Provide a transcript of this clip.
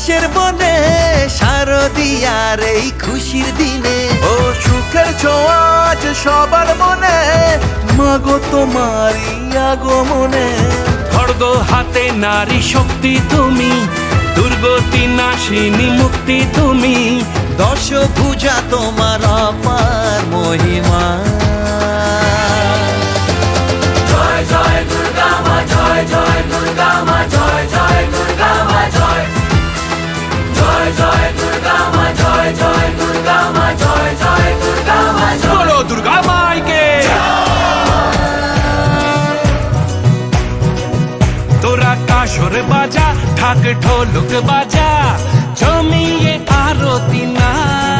দোলাই কাশের বনে শারদিয়ার এই খুশির দিনে। ও সুখের ছোঁয়াজ সবার মনে মাগো তোমারই আগমনে। খড়গ হাতে নারী শক্তি তুমি দুর্গতি নাশিনী মুক্তি তুমি দশ পূজা তোমার অপার মহিমা। কাসর বাজা ঢাক ঢোলক বাজা জমিয়ে আরতি নাচ